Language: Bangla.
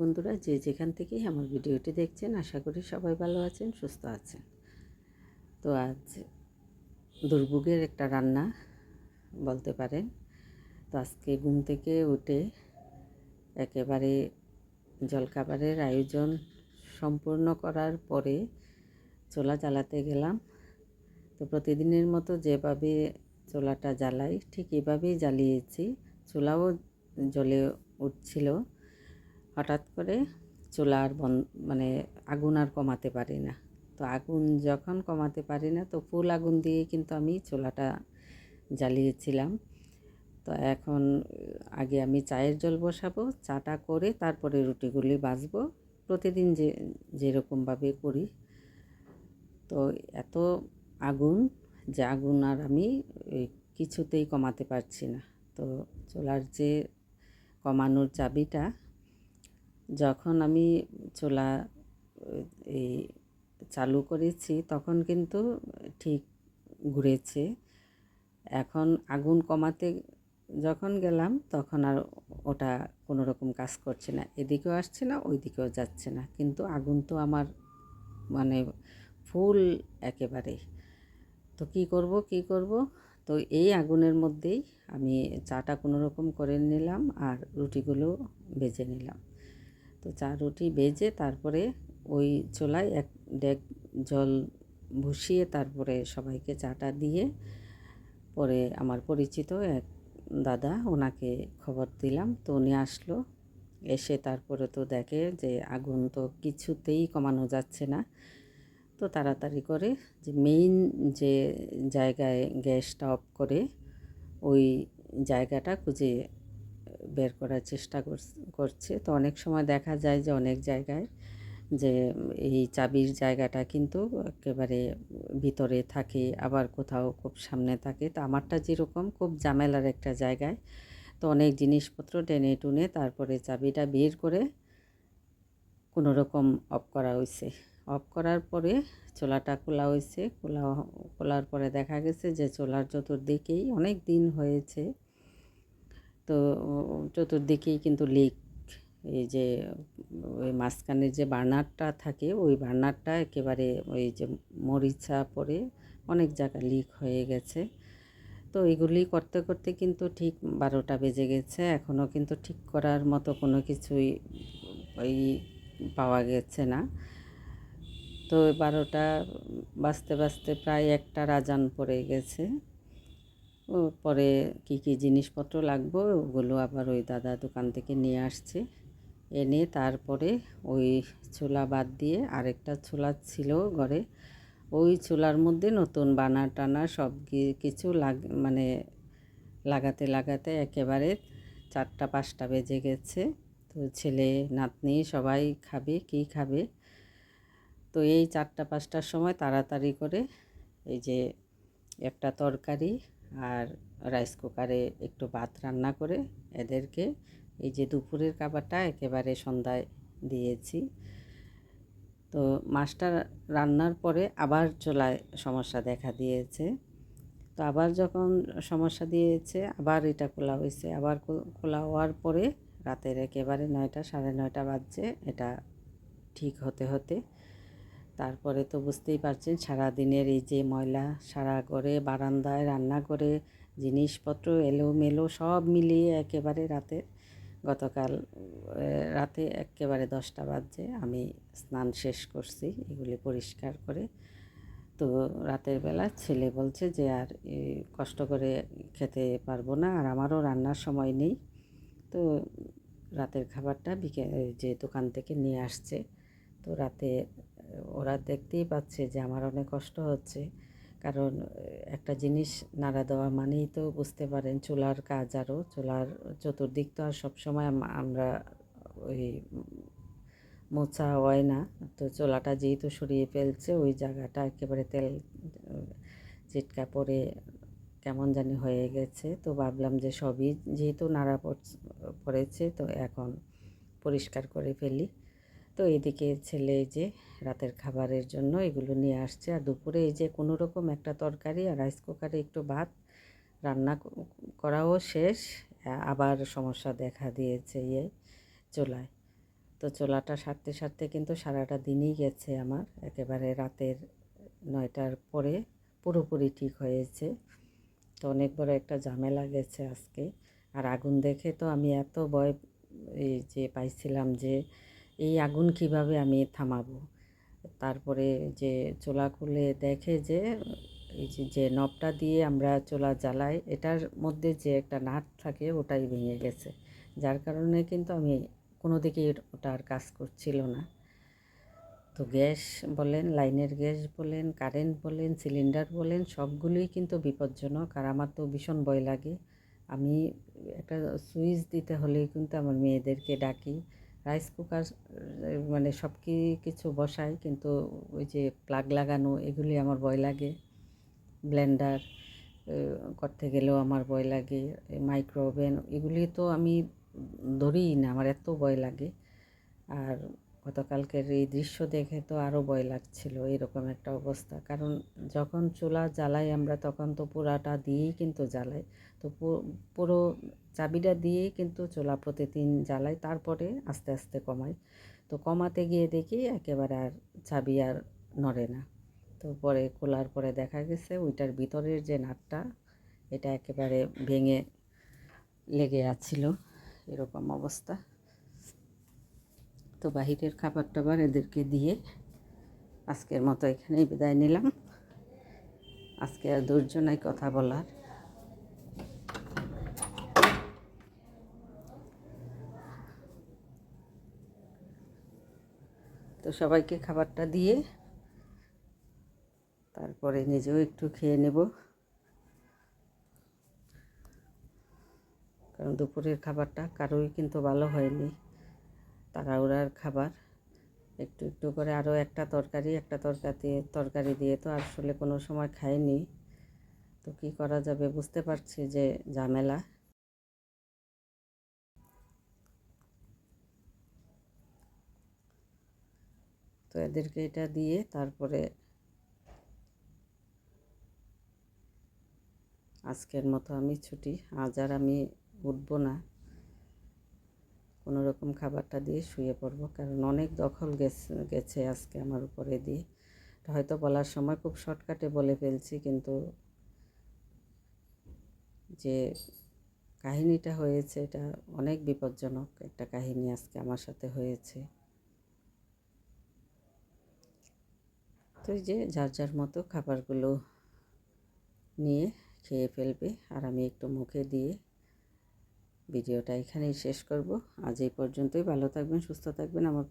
বন্ধুরা যে যেখান থেকেই আমার ভিডিওটি দেখছেন, আশা করি সবাই ভালো আছেন, সুস্থ আছেন। তো আজ দুর্ভোগের একটা রান্না বলতে পারেন। তো আজকে ঘুম থেকে উঠে একেবারে জলখাবারের আয়োজন সম্পূর্ণ করার পরে চোলা জ্বালাতে গেলাম। তো প্রতিদিনের মতো যেভাবে চোলাটা জ্বালাই, ঠিক এভাবেই জ্বালিয়েছি। চোলাও জ্বলে উঠছিল। হঠাৎ করে চুলা আর বন মানে আগুন আর কমাতে পারি না। তো আগুন যখন কমাতে পারি না, তো ফুল আগুন দিয়ে কিন্তু আমি চুলাটা জ্বালিয়েছিলাম। তো এখন আগে আমি চায়ের জল বসাবো, চাটা করে তারপরে রুটিগুলি বাজবো প্রতিদিন যে, যেরকমভাবে করি। তো এত আগুন যে আগুন আর আমি কিছুতেই কমাতে পারছি না। তো চুলার যে কমানোর চাবিটা যখন আমি চুলা এই চালু করেছি তখন কিন্তু ঠিক ঘুরেছে। এখন আগুন কমাতে যখন গেলাম তখন আর ওটা কোনো রকম কাজ করছে না। এদিকেও আসছে না ওই দিকেও যাচ্ছে না। কিন্তু আগুন তো আমার মানে ফুল একেবারে তো কি করব কি করব? তো এই আগুনের মধ্যেই আমি চাটা কোনো রকম করে নিলাম আর রুটিগুলো বেজে নিলাম। তো চা রুটি বেজে তারপরে ওই চোলায় এক ডেক জল বসিয়ে তারপরে সবাইকে চাটা দিয়ে পরে আমার পরিচিত এক দাদা ওনাকে খবর দিলাম। তো উনি আসলো, এসে তারপরে তো দেখে যে আগুন তো কিছুতেই কমানো যাচ্ছে না। তো তাড়াতাড়ি করে যে মেইন যে জায়গায় গ্যাসটা অফ করে ওই জায়গাটা খুঁজে বের করার চেষ্টা করছে তো অনেক সময় দেখা যায় যে অনেক জায়গায় যে এই চাবির জায়গাটা কিন্তু একেবারে ভিতরে থাকে, আবার কোথাও খুব সামনে থাকে। তো আমারটা যেরকম খুব জামেলার একটা জায়গায়। তো অনেক জিনিসপত্র টেনে টুনে তারপরে চাবিটা বের করে কোনো রকম অফ করা হয়েছে অফ করার পরে চোলাটা খোলা হয়েছে খোলা, খোলার পরে দেখা গেছে যে চোলার চতুর্দিকেই অনেক দিন হয়েছে। তো চতুর্দিকেই কিন্তু লিক এই যে, ওই মাঝখানের যে বার্নারটা থাকে, ওই বার্নারটা একেবারে ওই যে মরিচা পরে অনেক জায়গা লিক হয়ে গেছে। তো এগুলি করতে করতে কিন্তু ঠিক বারোটা বেজে গেছে। এখনও কিন্তু ঠিক করার মতো কোনো কিছুই ওই পাওয়া গেছে না। তো বারোটা বাজতে বাজতে প্রায় একটা রাজান পড়ে গেছে। পরে কি কি জিনিসপত্র লাগবে ওগুলো আবার ওই দাদা দোকান থেকে নিয়ে আসছে। এনে তারপরে ওই ছোলা বাদ দিয়ে আরেকটা ছোলা ছিল ঘরে। ওই ছোলার মধ্যে নতুন বানা টানা সব কিছু লাগ মানে লাগাতে লাগাতে একেবারে চারটা, পাঁচটা বেজে গেছে। তো ছেলে, নাতনি সবাই খাবে, কি খাবে? তো এই চারটা, পাঁচটার সময় তাড়াতাড়ি করে এই যে একটা তরকারি আর রাইস কুকারে একটু ভাত রান্না করে এদেরকে এই যে দুপুরের খাবারটা একেবারে সন্ধ্যায় দিয়েছি। তো মাছটা রান্নার পরে আবার চলায় সমস্যা দেখা দিয়েছে। তো আবার যখন সমস্যা দিয়েছে, আবার এটা খোলা হয়েছে। আবার খোলা হওয়ার পরে রাতের একেবারে নয়টা, সাড়ে নয়টা বাজছে। এটা ঠিক হতে হতে তারপরে তো বুঝতেই পারছেন, সারাদিনের এই যে ময়লা সারা করে, বারান্দায় রান্না করে, জিনিসপত্র এলোমেলো সব মিলিয়ে একেবারে রাতে, গতকাল রাতে একেবারে দশটা বাজে, আমি স্নান শেষ করছি, এগুলি পরিষ্কার করে। তো রাতের বেলা ছেলে বলছে যে, আর কষ্ট করে খেতে পারব না, আর আমারও রান্নার সময় নেই। তো রাতের খাবারটা বিকেল যে দোকান থেকে নিয়ে আসছে, তো রাতে ওরা দেখতেই পাচ্ছে যে আমার অনেক কষ্ট হচ্ছে। কারণ একটা জিনিস নাড়া দেওয়া মানেই তো বুঝতে পারেন চুলার কাজ আরও। চুলার চতুর্দিক তো আর সবসময় আমরা ওই মোছা হয় না। তো চোলাটা যেহেতু সরিয়ে ফেলছে, ওই জায়গাটা একেবারে তেল চিটকা পরে কেমন জানি হয়ে গেছে। তো ভাবলাম যে সবই যেহেতু নাড়া পড়েছে, তো এখন পরিষ্কার করে ফেলি। তো এদিকে ছেলে এই যে রাতের খাবারের জন্য এগুলো নিয়ে আসছে। আর দুপুরে এই যে কোনো রকম একটা তরকারি আর রাইস কুকারে একটু ভাত রান্না করাও শেষ। আবার সমস্যা দেখা দিয়েছে ইয়ে চোলায়। তো চোলাটা সারতে সারতে কিন্তু সারাটা দিনই গেছে আমার। একেবারে রাতের নয়টার পরে পুরোপুরি ঠিক হয়েছে। তো অনেক বড় একটা ঝামেলা গেছে আজকে। আর আগুন দেখে তো আমি এত ভয় এই যে পাইছিলাম যে এই আগুন কীভাবে আমি থামাবো? তারপরে যে চোলা খুলে দেখে যে, এই যে নবটা দিয়ে আমরা চোলা জ্বালাই, এটার মধ্যে যে একটা নাট থাকে, ওটাই ভেঙে গেছে। যার কারণে কিন্তু আমি কোনো দিকে ওটা আর কাজ করছিল না। তো গ্যাস বলেন, লাইনের গ্যাস বলেন, কারেন্ট বলেন, সিলিন্ডার বলেন, সবগুলোই কিন্তু বিপজ্জনক। আর আমার তো ভীষণ ভয় লাগে। আমি একটা সুইচ দিতে হলেই কিন্তু আমার মেয়েদেরকে ডাকি। রাইস কুকার মানে সব কি, কিছু বসাই, কিন্তু ওই যে প্লাগ লাগানো, এগুলি আমার ভয় লাগে। ব্লেন্ডার করতে গেলেও আমার ভয় লাগে। মাইক্রো ওভেন এগুলি তো আমি ধরিই না, আমার এত ভয় লাগে। আর গতকালকের এই দৃশ্য দেখে তো আরও ভয় লাগছিল, এরকম একটা অবস্থা। কারণ যখন চুলা জ্বালাই আমরা, তখন তো পুরাটা দিয়েই কিন্তু জ্বালাই। তো পুরো চাবিটা দিয়েই কিন্তু চুলা প্রতিদিন জ্বালাই, তারপরে আস্তে আস্তে কমাই। তো কমাতে গিয়ে দেখি একেবারে আর চাবি আর নড়ে না। তো পরে খোলার পরে দেখা গেছে ওইটার ভিতরের যে নাটটা, এটা একেবারে ভেঙে লেগে আছিল, এরকম অবস্থা। তো বাহিরের খাবার টাবার এদেরকে দিয়ে আজকের মতো এখানেই বিদায় নিলাম। আজকে আর ধৈর্য নাই কথা বলার তো সবাইকে খাবারটা দিয়ে তারপরে নিজেও একটু খেয়ে নেব। কারণ দুপুরের খাবারটা কারোই কিন্তু ভালো হয়নি। তাড়াহুড়ার খাবার। একটু একটু করে আরও একটা তরকারি একটা তরকারি তরকারি দিয়ে তো আসলে কোনো সময় খাইনি। তো কি করা যাবে বুঝতে পারছি যে ঝামেলা। তো এদেরকে এটা দিয়ে তারপরে আজকের মতো আমি ছুটি। আজ আর আমি উঠবো না। কোনো রকম খাবারটা দিয়ে শুয়ে পড়ব। কারণ অনেক দখল গেছে গেছে আজকে আমার উপরে দিয়ে। হয়তো বলার সময় খুব শর্টকাটে বলে ফেলছি, কিন্তু যে কাহিনীটা হয়েছে এটা অনেক বিপজ্জনক একটা কাহিনী আজকে আমার সাথে হয়েছে। তো যে যার যার মতো খাবারগুলো নিয়ে খেয়ে ফেলবে, আর আমি একটু মুখে দিয়ে ভিডিওটা এখানেই শেষ করব। আজ এই পর্যন্তই। ভালো থাকবেন সুস্থ থাকবেন। আমার